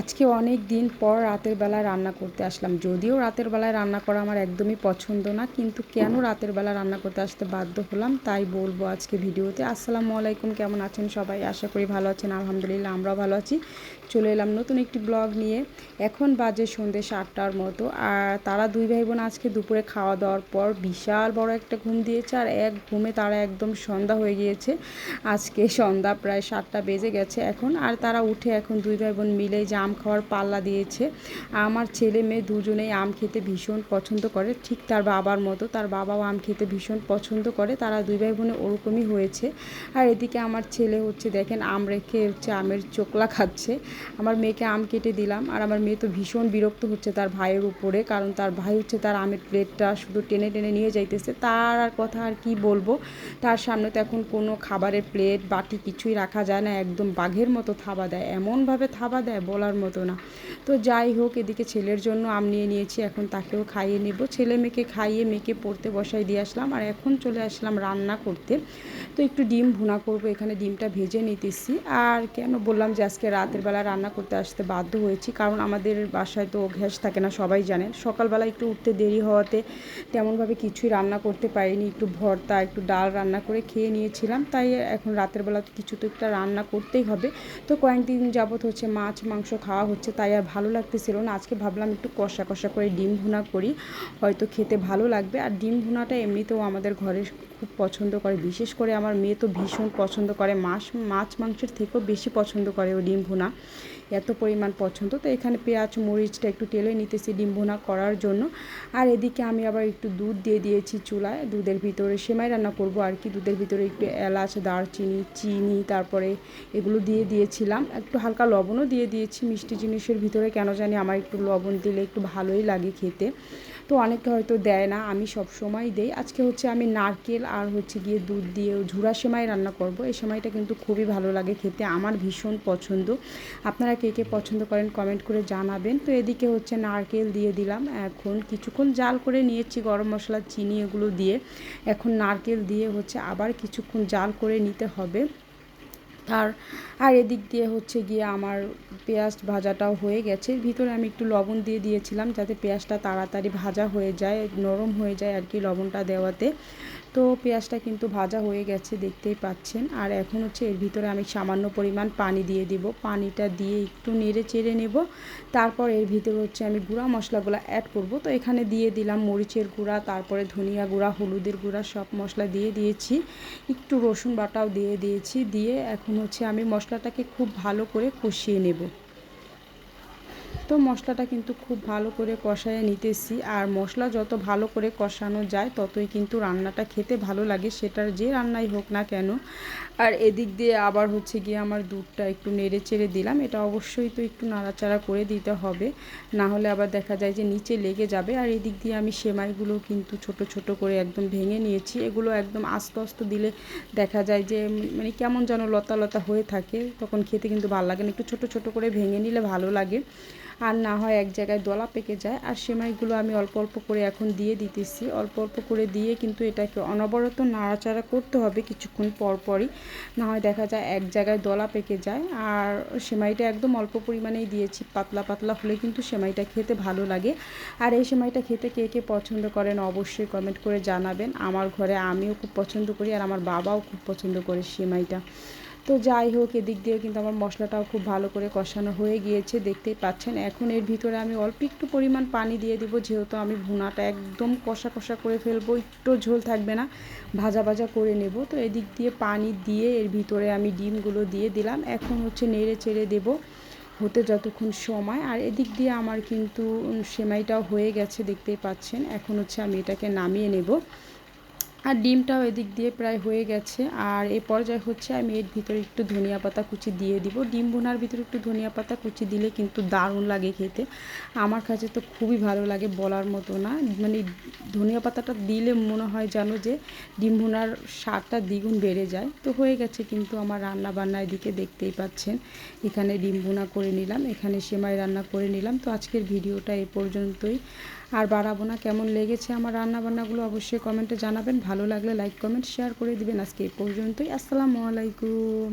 আজকে অনেক দিন পর রাতের বেলায় রান্না করতে আসলাম। যদিও রাতের বেলায় রান্না করা আমার একদমই পছন্দ না, কিন্তু কেন রাতের বেলা রান্না করতে আসতে বাধ্য হলাম তাই বলব আজকে ভিডিওতে। আসসালামু আলাইকুম, কেমন আছেন সবাই? আশা করি ভালো আছেন, আলহামদুলিল্লাহ আমরাও ভালো আছি। চলে এলাম নতুন একটি ব্লগ নিয়ে। এখন বাজে সন্ধ্যে সাতটার মতো, আর তারা দুই ভাই বোন আজকে দুপুরে খাওয়া দাওয়ার পর বিশাল বড় একটা ঘুম দিয়েছে, আর এক ঘুমে তারা একদম সন্ধ্যা হয়ে গিয়েছে। আজকে সন্ধ্যা প্রায় সাতটা বেজে গেছে এখন, আর তারা উঠে এখন দুই ভাই বোন মিলেই যে আম খাওয়ার পাল্লা দিয়েছে। আমার ছেলে মেয়ে দুজনেই আম খেতে ভীষণ পছন্দ করে। ঠিক তার বাবার মতো, তার বাবাও আম খেতে ভীষণ পছন্দ করে। তারা দুই ভাই বোনে ওরকমই হয়েছে। আর এদিকে আমার ছেলে হচ্ছে, দেখেন, আম রেখে হচ্ছে আমের চোকলা খাচ্ছে। আমার মেয়েকে আম কেটে দিলাম। আর আমার মেয়ে তো ভীষণ বিরক্ত হচ্ছে তার ভাইয়ের উপরে। কারণ তার ভাই হচ্ছে তার আমের প্লেটটা শুধু টেনে টেনে নিয়ে যাইতেছে। তার আর কথা আর কি বলব? তার সামনে তো এখন কোনো খাবারের প্লেট, বাটি কিছুই রাখা যায় না। একদম বাঘের মতো থাবা দেয়। এমনভাবে থাবা দেয় বলার মতো না। তো যাই হোক, এদিকে ছেলের জন্য আম নিয়ে নিয়েছি, এখন তাকেও খাইয়ে নেব। ছেলে মেয়েকে খাইয়ে মেয়েকে পড়তে বসাই দিয়ে আসলাম, আর এখন চলে আসলাম রান্না করতে। তো একটু ডিম ভুনা করব, এখানে ডিমটা ভেজে নিতেছি। আর কেন বললাম যে আজকে রাতের বেলা রান্না করতে আসতে বাধ্য হয়েছি, কারণ আমাদের বাসায় তো ঘ্যাস থাকে না, সবাই জানেন সকালবেলা একটু উঠতে দেরি হওয়াতে তেমনভাবে কিছুই রান্না করতে পারিনি, একটু ভর্তা, একটু ডাল রান্না করে খেয়ে নিয়েছিলাম। তাই এখন রাতের বেলা কিছু তো একটা রান্না করতেই হবে। তো কয়েকদিন যাবত হচ্ছে মাছ, মাংস খাওয়া হচ্ছে, তাই আর ভালো লাগতেছিল না। আজকে ভাবলাম একটু কষা কষা করে ডিম ভুনা করি, হয়তো খেতে ভালো লাগবে। আর ডিম ভুনাটা এমনিতেও আমাদের ঘরে খুব পছন্দ করে, বিশেষ করে আমার মেয়ে তো ভীষণ পছন্দ করে। মাছ মাছ মাংসের থেকেও বেশি পছন্দ করে ও ডিম ভুনা। এত পরিমাণ পছন্দ। তো এখানে পেঁয়াজ, মরিচটা একটু টেলে নিতেছি ডিম ভুনা করার জন্য। আর এদিকে আমি আবার একটু দুধ দিয়ে দিয়েছি চুলায়। দুধের ভিতরে সেমাই রান্না করব আর কি। দুধের ভিতরে একটু এলাচ, দারচিনি, চিনি, তারপরে এগুলো দিয়ে দিয়েছিলাম। একটু হালকা লবণও দিয়ে দিয়েছি। মিষ্টি জিনিসের ভিতরে কেন জানি আমার একটু লবণ দিলে একটু ভালোই লাগে খেতে। তো অনেকে হয়তো দেয় না, আমি সব সময় দেই। আজকে হচ্ছে আমি নারকেল আর হচ্ছে গিয়ে দুধ দিয়ে ঝুরা সেমাই রান্না করব। এই সেমাইটা কিন্তু খুবই ভালো লাগে খেতে, আমার ভীষণ পছন্দ। আপনারা কে কে পছন্দ করেন কমেন্ট করে জানাবেন। তো এদিকে হচ্ছে নারকেল দিয়ে দিলাম এখন। কিছুক্ষণ জাল করে নিয়েছি গরম মশলা, চিনি এগুলো দিয়ে। এখন নারকেল দিয়ে হচ্ছে আবার কিছুক্ষণ জাল করে নিতে হবে। আর আর এদিক দিয়ে হচ্ছে গিয়ে আমার পেঁয়াজ ভাজাটাও হয়ে গেছে। ভিতরে আমি একটু লবণ দিয়ে দিয়েছিলাম যাতে পেঁয়াজটা তাড়াতাড়ি ভাজা হয়ে যায়, নরম হয়ে যায় আর কি লবণটা দেওয়াতে। তো পেঁয়াজটা কিন্তু ভাজা হয়ে গেছে, দেখতেই পাচ্ছেন। আর এখন হচ্ছে এর ভিতরে আমি সামান্য পরিমাণ পানি দিয়ে দিব। পানিটা দিয়ে একটু নেড়ে চেড়ে নেব। তারপর এর ভিতরে হচ্ছে আমি গুঁড়া মশলাগুলো অ্যাড করব। তো এখানে দিয়ে দিলাম মরিচের গুঁড়া, তারপরে ধনিয়া গুঁড়া, হলুদের গুঁড়া, সব মশলা দিয়ে দিয়েছি। একটু রসুন বাটাও দিয়ে দিয়েছি। দিয়ে এখন হচ্ছে আমি মশলাটাকে খুব ভালো করে কষিয়ে নেব। তো মশলাটা কিন্তু খুব ভালো করে কষায় নিতেছি। আর মশলা যত ভালো করে কষানো যায়, ততই কিন্তু রান্নাটা খেতে ভালো লাগে। সেটার যে রান্নাই হোক না কেন। আর এদিক দিয়ে আবার হচ্ছে গিয়ে আমার দুধটা একটু নেড়ে চেড়ে দিলাম। এটা অবশ্যই তো একটু নাড়াচাড়া করে দিতে হবে। না হলে আবার দেখা যায় যে নিচে লেগে যাবে। আর এদিক দিয়ে আমি সেমাইগুলো কিন্তু ছোট ছোট করে একদম ভেঙে নিয়েছি। এগুলো একদম আস্তে আস্তে দিলে দেখা যায় যে মানে কেমন যেন লতা লতা হয়ে থাকে। তখন খেতে কিন্তু ভালো লাগে না। একটু ছোট ছোট করে ভেঙে নিলে ভালো লাগে। আর না হয় এক জায়গায় দলা পেকে যায়। আর সেমাইগুলো আমি অল্প অল্প করে এখন দিয়ে দিতেছি। অল্প অল্প করে দিয়ে কিন্তু এটাকে অনবরত নাড়াচাড়া করতে হবে কিছুক্ষণ পর পরই। না হয় দেখা যায় এক জায়গায় দলা পেকে যায়। আর সেমাইটা একদম অল্প পরিমাণেই দিয়েছি। পাতলা পাতলা হলে কিন্তু সেমাইটা খেতে ভালো লাগে। আর এই সেমাইটা খেতে কে কে পছন্দ করেন অবশ্যই কমেন্ট করে জানাবেন। আমার ঘরে আমিও খুব পছন্দ করি আর আমার বাবাও খুব পছন্দ করে সেমাইটা। তো যাই হোক, এদিক দিয়ে কিন্তু আমার মশলাটাও খুব ভালো করে কষানো হয়ে গিয়েছে, দেখতেই পাচ্ছেন। এখন এর ভিতরে আমি অল্প একটু পরিমাণ পানি দিয়ে দিব, যেহেতু আমি ভুনাটা একদম কষা কষা করে ফেলব, একটু ঝোল থাকবে না, ভাজা ভাজা করে নেব। তো এদিক দিয়ে পানি দিয়ে এর ভিতরে আমি ডিমগুলো দিয়ে দিলাম। এখন হচ্ছে নেড়ে চেড়ে দেবো হতে যতক্ষণ সময়। আর এদিক দিয়ে আমার কিন্তু সেমাইটাও হয়ে গেছে, দেখতেই পাচ্ছেন। এখন হচ্ছে আমি এটাকে নামিয়ে নেব। আর ডিমটাও এদিক দিয়ে প্রায় হয়ে গেছে। আর এ পর্যায়ে হচ্ছে আমি এর ভিতরে একটু ধনিয়া পাতা কুচি দিয়ে দিব। ডিম বোনার ভিতরে একটু ধনিয়া পাতা কুচি দিলে কিন্তু দারুণ লাগে খেতে। আমার কাছে তো খুবই ভালো লাগে বলার মতো না। মানে ধনিয়া পাতাটা দিলে মনে হয় যেন যে ডিম ভুনার স্বাদটা দ্বিগুণ বেড়ে যায়। তো হয়ে গেছে কিন্তু আমার রান্না বান্না এদিকে দেখতেই পাচ্ছেন। এখানে ডিম ভুনা করে নিলাম, এখানে সেমাই রান্না করে নিলাম। তো আজকের ভিডিওটা এ পর্যন্তই। আর বাড়াবো না, কেমন লেগেছে আমার রান্না বান্নাগুলো অবশ্যই কমেন্টে জানাবেন। ভালো লাগলে লাইক কমেন্ট শেয়ার করে দিবেন। আজকে এই পর্যন্তই। আসসালামু আলাইকুম।